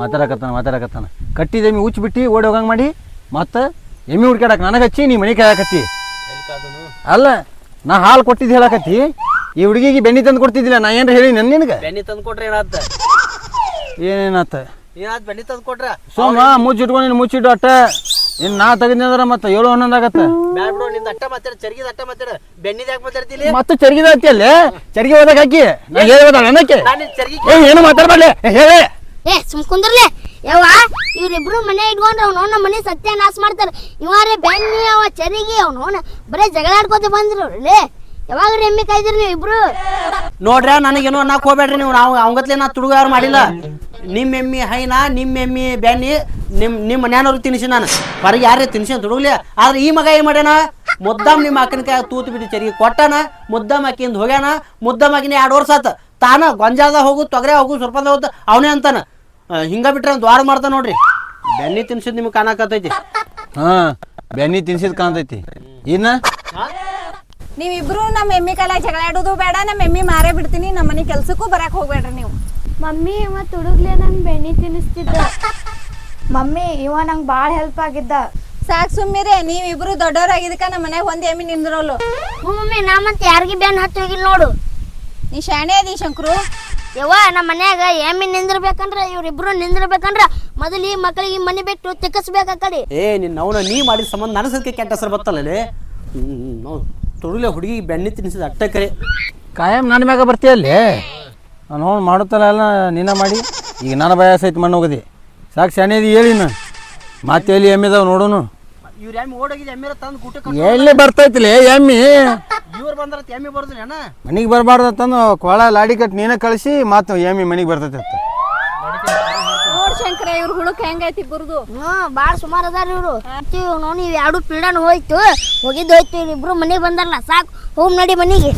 S3: ಮಾತಾಡಕತ್ತಾನ ಮಾತಾಡಕತ್ತಾನ. ಕಟ್ಟಿದ ಎಮ್ಮಿ ಉಚ್ಚಿ ಬಿಟ್ಟು ಓಡಿ ಹೋಗಂಗೆ ಮಾಡಿ, ಮತ್ತೆ ಎಮ್ಮಿ ಹುಡ್ಕಾಡಕ್ ನನಗೆ ಹಚ್ಚಿ, ನೀ ಮನೆ ಕಾಯಕತ್ತಿ ಅಲ್ಲ ನಾ ಹಾಲು ಕೊಟ್ಟಿದ್ದು ಹೇಳಕತ್ತಿ. ಈ ಹುಡುಗಿಗೆ ಬೆಣ್ಣಿ ತಂದು ಕೊಡ್ತಿದ್ದಿಲ್ಲ ನಾ ಏನ್ರ ಹೇಳಿ ನನ್ನ ನಿನಗೆ?
S2: ಬೆನ್ನಿ ತಂದು ಕೊಟ್ರೆ ಏನಾತ?
S3: ಏನೇನಾತ?
S2: ಏನಾತ್ ಬೆನ್ನಿ ತಂದು ಕೊಟ್ರ?
S3: ಸೋಮ ಮುಚ್ಚಿಟ್ಕೊಂಡು ನೀನು ಮುಚ್ಚಿಟ್ಟು ಅಟ್ಟ. ಇನ್ ನಾ ತೆಗೆದ್ರೆ ಮತ್ತೆ ಏಳು ಹನ್ನೊಂದು ಆಗತ್ತೆ.
S2: ಬ್ಯಾಡ ಬಿಡು ನಿಂದ ಅಟ್ಟ ಮಾತಾಡ ಚರ್ಗಿದ ಅಟ್ಟ ಮಾತಾಡ. ಬೆಣ್ಣಿದ ಯಾಕೆ ಮಾತಾಡ್ತಿಲಿ?
S3: ಮತ್ತೆ ಚರ್ಗಿದ ಅತ್ತಿ ಅಲ್ಲೇ? ಚರ್ಗಿ ಹೋದಾಗ ಹಾಕಿ. ನಾ ಹೇಳ್ಬೋದ ನನಕ್ಕೆ
S2: ನಾನು ಚರ್ಗಿ
S3: ಏನು ಮಾತಾಡ್ಬಾರ್ಲೆ? ಹೇಳಿ.
S4: ಏ, ಸುಮ್ ಕುಂದ್ರಲೆ. ಯವ್ವ, ಇವ್ರಿಬ್ರು ಮನೆ ಇಟ್ಕೊಂಡ್ರೆ ಅವ್ನು ನಮ್ಮ ಮನೆ ಸತ್ಯಾನಾಶ ಮಾಡ್ತಾರೆ. ಇವಾರೆ ಬೆನ್ನಿ ಅವ, ಚರಿಗಿ ಅವ್ನು ಬರೇ ಜಗಳ ಆಡ್ಕೋತ ಬಂದ್ರು. ಲೇ ಯಾವಾಗ ಎಮ್ಮೆ ಕಾಯ್ದಿರಿ ನೀವು ಇಬ್ರು.
S2: ನೋಡ್ರ ನನಗೇನು ಅನ್ನಕ್ ಹೋಗ್ಬೇಡ್ರಿ ನೀವು. ನಾವು ಅವಂಗತ್ಲೆ ನಾ ತುಡುಗ ಮಾಡಿಲ್ಲ. ನಿಮ್ಮ ಎಮ್ಮಿ ಹೈನಾ ನಿಮ್ಮ ಎಮ್ಮಿ ಬ್ಯಾನಿ ನಿಮ್ಮ ನಿಮ್ಮ ಮನ್ಯಾನವ್ರಿಗೆ ತಿನ್ಸಿ ನಾನು. ಹೊರಗೆ ಯಾರೇ ತಿನ್ಸಿ ತುಡುಗ್ಲಿ? ಆದ್ರೆ ಈ ಮಗ ಏನ್ ಮಾಡ್ಯಾನ? ಮುದ್ದಾಮ್ ನಿಮ್ಮ ಅಕ್ಕನ ಕೈ ತೂತು ಬಿಟ್ಟು ಚರಿಗೆ ಕೊಟ್ಟಾನ. ಮುದ್ದಾಮ್ ಅಕ್ಕಿಂದ ಹೋಗ್ಯಾನ. ಮುದ್ದಾಮ್ ಅಕ್ಕಿನ ಎರಡು ವರ್ಷ ಆತ. ತಾನ ಗೊಂಜಾದ ಹೋಗು ತೊಗರೆ ಹೋಗು ಸ್ವಲ್ಪ ಹೋಗ್ತ ಅವನೇ ಅಂತಾನ. ಹಿಂಗ ಬಿಟ್ರೆ ದ್ವಾರ ಮಾಡ್ತಾನ ನೋಡ್ರಿ. ಬೆನ್ನಿ ತಿನ್ಸಿದ್ ನಿಮ್ಗೆ ಕಾಣಕತ್ತೈತಿ
S3: ಹಾ ಬೆನ್ನಿ ತಿನ್ಸಿದ್ ಕಾಣ್ತೈತಿ. ಇನ್ನ?
S5: ನೀವಿಬ್ರು ನಮ್ಮ ಎಮ್ಮಿ ಕಾಲ ಜಗಳ ಆಡೋದು ಬೇಡ ನಮ್ಮ ಎಮ್ಮಿ ಮಾರೇ ಬಿಡ್ತೀನಿ ನಮ್ಮ ಮನೆ ಕೆಲ್ಸಕ್ಕೂ ಬರಕ್ ಹೋಗ್ಬೇಡ್ರಿ ನೀವು.
S6: ಮಮ್ಮಿ ಮತ್ತು ಹುಡುಗ್ಲೆ ನಂಗೆ ಬೆಣ್ಣೆ ತಿನ್ನಿಸ್ತಿದ್ದ.
S7: ಮಮ್ಮಿ ಇವ ನಂಗೆ ಭಾಳ ಹೆಲ್ಪ್ ಆಗಿದ್ದ.
S5: ಸಾಕ್ ಸುಮ್ಮಿರಿ ನೀವಿಬ್ರು ದೊಡ್ಡವರಾಗಿದ್ದಕ್ಕ ನಮ್ಮ ಮನೆಗೆ ಒಂದ್ ಎಮ್ಮಿ ನಿಂದ್ರೋಲು
S4: ಹ್ಞೂ ಮಮ್ಮಿ ನಾ ಮತ್ತೆ ಯಾರಿಗೆ ಬೆನ್ ಹತ್ತಿ ಹೋಗಿಲ್ಲ ನೋಡು.
S5: ನೀ ಶಾಣೆ ಅದಿ ಶಂಕ್ರು.
S4: ಯವ್ವ ನಮ್ಮ ಮನ್ಯಾಗ ಏಮಿ ನಿಂದಿರ್ಬೇಕಂದ್ರ ಇವ್ರಿಬ್ರು ನಿಂದಿರ್ಬೇಕಂದ್ರ ಮೊದಲು ಈ ಮಕ್ಕಳಿಗೆ ಮನೆ ಬಿಟ್ಟು ತಿಕ್ಕಸ್ಬೇಕ ಕಡೆ.
S2: ಏ ನಿನ್ನ ಅವನ ನೀ ಮಾಡಿದ ಸಂಬಂಧ ನನಸಕ್ಕೆ ಕೆಟ್ಟ ಹೆಸರು ಬತ್ತಲ್ಲೇ ತುಡುಲೆ ಹುಡುಗಿ ಬೆಣ್ಣೆ ತಿನ್ಸಿದ ಅಟ್ಟಕರೆ
S3: ಕಾಯಂ ನನ್ನ ಮ್ಯಾಗ ಬರ್ತೀಯಲ್ಲಿ ನಾನು ಅವ್ನು ಮಾಡುತ್ತಲ್ಲ ಎಲ್ಲ ನೀನ ಮಾಡಿ. ಈಗ ನನ್ನ ಭಯ ಐತಿ ಮಣ್ಣು ಹೋಗದಿ. ಸಾಕು ಶಾಣೆದಿ ಹೇಳಿ ಮತ್ತೆ ಎಲ್ಲಿ ಎಮ್ಮಿದಾವ ನೋಡೋನು.
S2: ಇವ್ರ ಎಮ್ಮಿ ಓಡೋಗಿದ್ ಎಮ್ಮಿರ ತಂದು ಕೂಟ
S3: ಎಲ್ಲಿ ಬರ್ತೈತಿಲಿ ಎಮ್ಮಿ?
S2: ಇವ್ರು ಬಂದ್ರ ಎಮ್ಮಿ ಬರೋದಿಲ್ಲ ಅಣ್ಣ
S3: ಮನಿಗೆ ಬರಬಾರ್ದು ಅಂತಂದು ಕೊಳ ಲಾಡಿ ಕಟ್ ನೀನ ಕಳಿಸಿ ಮಾತು ಎಮ್ಮಿ ಮನಿಗೆ ಬರ್ತೈತಿ ಅಂತ.
S5: ನೋಡ್ ಶಂಕರ ಇವ್ರ ಹುಳಕ್ ಹೆಂಗೈತಿ ಬುರ್ದು
S4: ಹ್ಮ್ ಬಾಳ ಸುಮಾರು ಅದಾರ ಇವ್ರು. ನೋಡಿ ನೀವು ಎರಡು ಪೀಡನ್ ಹೋಯ್ತು ಹೋಗಿದ್ದು ಹೋಯ್ತು ಇವ್ರಿಬ್ರು ಮನೆಗ್ ಬಂದಾರಲ್ಲ ಸಾಕು ಹೋಗ್ ನಡಿ ಮನೆಗೆ.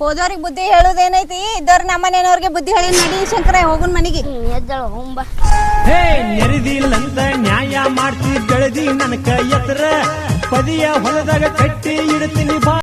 S5: ಹೋದವ್ರಿಗೆ ಬುದ್ಧಿ ಹೇಳೋದೇನೈತಿ? ಇದ್ದವ್ರ ನಮ್ಮ ಮನೆಯವ್ರಿಗೆ ಬುದ್ಧಿ ಹೇಳಿ ನಡಿ ಶಂಕರ ಹೋಗುನ್ ಮನೆಗೆ.
S4: ಎದ್ದೇಳು ಹೋಂಬ
S1: ಹೇ ನೆರೆದಿಲ್ಲಂತ ನ್ಯಾಯ ಮಾಡ್ತಿ ಬೆಳೆದಿ ನನ್ನ ಕೈ ಎತ್ತರ. ಪದಿಯ ಹೊಲದಾಗ ಕಟ್ಟಿ ಇಡ್ತೀನಿ